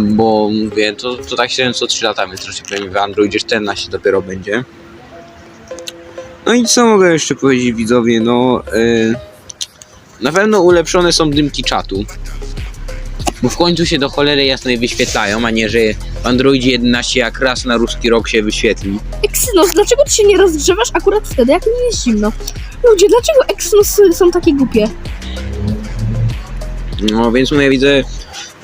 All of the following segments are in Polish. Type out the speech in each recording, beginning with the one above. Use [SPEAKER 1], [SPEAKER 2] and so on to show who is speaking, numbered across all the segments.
[SPEAKER 1] Bo mówię, to, to tak się co 3 lata, więc troszkę pewnie w Androidzie 14 dopiero będzie. No i co mogę jeszcze powiedzieć widzowie, no na pewno ulepszone są dymki czatu. Bo w końcu się do cholery jasnej wyświetlają, a nie, że w Androidzie 11 jak raz na ruski rok się wyświetli.
[SPEAKER 2] Exynos, dlaczego ty się nie rozgrzewasz akurat wtedy, jak nie jest zimno? Ludzie, dlaczego Exynosy są takie głupie?
[SPEAKER 1] No więc mówię, widzę,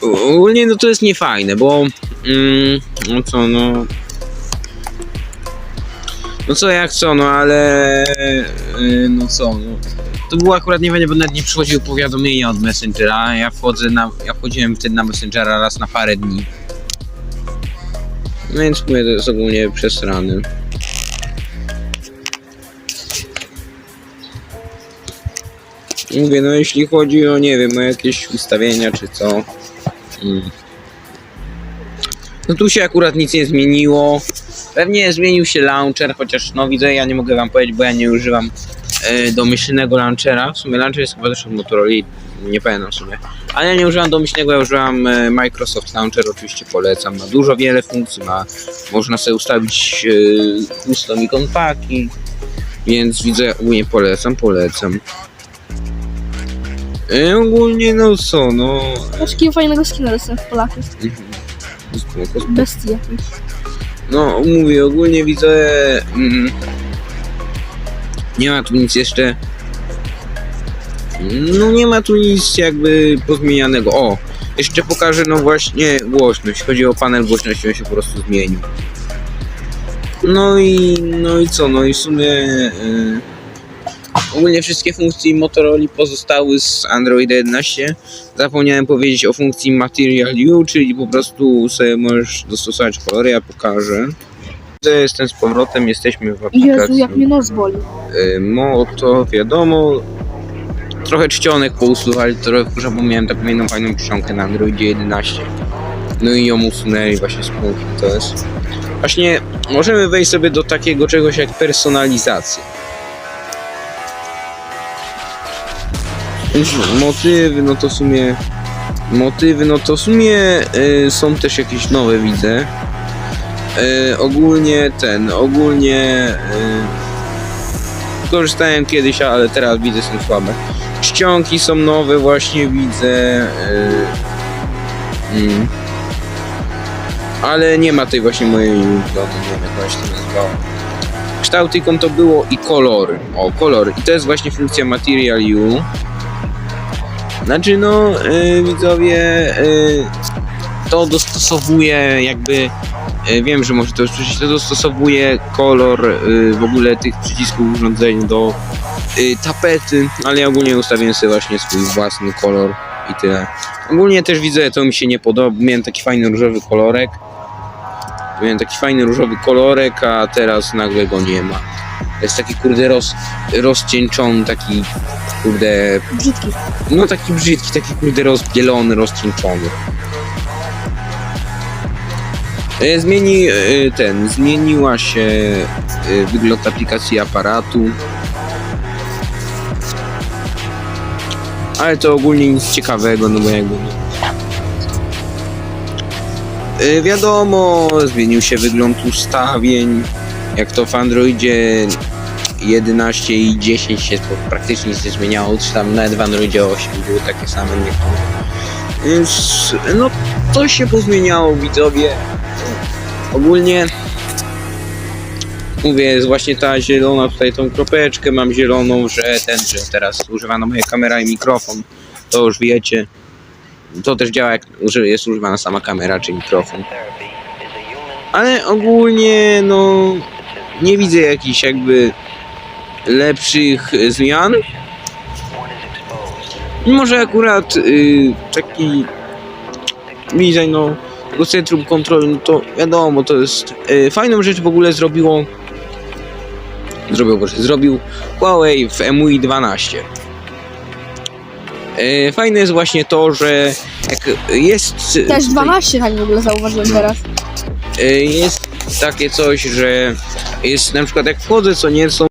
[SPEAKER 1] ogólnie no to jest niefajne, bo mm, no co, no no co jak co, no ale yy, no co, no to było akurat niefajne, bo nawet nie przychodziły powiadomienia od Messengera, ja wchodzę na, ja wchodziłem wtedy na Messengera raz na parę dni. No więc mówię, to jest ogólnie przesrany. Mówię, no jeśli chodzi o, nie wiem, o jakieś ustawienia czy co. Mm. No tu się akurat nic nie zmieniło. Pewnie zmienił się launcher, chociaż no widzę, ja nie mogę wam powiedzieć, bo ja nie używam e, domyślnego launchera. W sumie launcher jest chyba też od Motorola, nie pamiętam w sumie. Ale ja nie używam domyślnego, ja używam e, Microsoft Launcher, oczywiście polecam. Ma dużo wiele funkcji, ma, można sobie ustawić e, custom. Więc widzę, ogólnie polecam, polecam. E, ogólnie no co, no...
[SPEAKER 2] Takiego fajnego skina dostałem w
[SPEAKER 1] spoko.
[SPEAKER 2] Bestii jakiejś.
[SPEAKER 1] No, mówię, ogólnie widzę. Mm, nie ma tu nic jeszcze. No, nie ma tu nic jakby pozmienianego. O, jeszcze pokażę, no właśnie, głośność. Chodzi o panel głośności, on się po prostu zmienił. No i, no i co, no i w sumie. y, ogólnie wszystkie funkcje Motorola pozostały z Androida 11. Zapomniałem powiedzieć o funkcji Material U, czyli po prostu sobie możesz dostosować kolory, ja pokażę. Jestem z powrotem, jesteśmy w aplikacji.
[SPEAKER 2] Jezu, jak mnie nos boli.
[SPEAKER 1] Y, Mo to wiadomo. Trochę czcionek pousuwali, trochę kurza, bo miałem taką jedną fajną czcionkę na Androidzie 11. No i ją usunęli właśnie z punktu, to jest. Właśnie możemy wejść sobie do takiego czegoś jak personalizacja. Więc Motywy, no to w sumie. Motywy, no to w sumie y, są też jakieś nowe, widzę. Y, ogólnie ten, ogólnie. Y, korzystałem kiedyś, ale teraz widzę są słabe. Czcionki są nowe, właśnie widzę. y, mm. Ale nie ma tej właśnie mojej ulubionej, nie wiem jak się to. Kształt ikon to było i kolory. O, kolor. I to jest właśnie funkcja Material U. Znaczy no, y, widzowie, y, to dostosowuje jakby y, wiem, że może to przecież to dostosowuje kolor y, w ogóle tych przycisków urządzeń do y, tapety, ale ja ogólnie ustawiłem sobie właśnie swój własny kolor i tyle. Ogólnie też widzę, to mi się nie podoba, miałem taki fajny różowy kolorek. Miałem taki fajny różowy kolorek, a teraz nagle go nie ma. Jest taki kurde roz, rozcieńczony, taki kurde
[SPEAKER 2] Brzydki.
[SPEAKER 1] no taki brzydki, taki kurde rozbielony, rozcieńczony. E, Zmieni e, ten, zmieniła się e, wygląd aplikacji aparatu. Ale to ogólnie nic ciekawego, no bo jakby. E, Wiadomo, zmienił się wygląd ustawień. Jak to w Androidzie 11 i 10 się praktycznie nic nie zmieniało, czy tam nawet w Androidzie 8 były takie same niektóre. Więc no to się pozmieniało widzowie. Ogólnie mówię, jest właśnie ta zielona, tutaj tą kropeczkę mam zieloną, że ten, że teraz używana moja kamera i mikrofon, to już wiecie. To też działa jak jest używana sama kamera czy mikrofon. Ale ogólnie no nie widzę jakichś jakby lepszych y, zmian. Mimo, że akurat y, taki design no, tego centrum kontroli, no to wiadomo, to jest y, fajną rzecz w ogóle zrobiło zrobił, proszę, zrobił Huawei w MUI 12. Y, Fajne jest właśnie to, że jak jest
[SPEAKER 2] Też 12 tak w ogóle zauważyłem teraz.
[SPEAKER 1] y, jest takie coś, że jest na przykład jak wchodzę, co nie są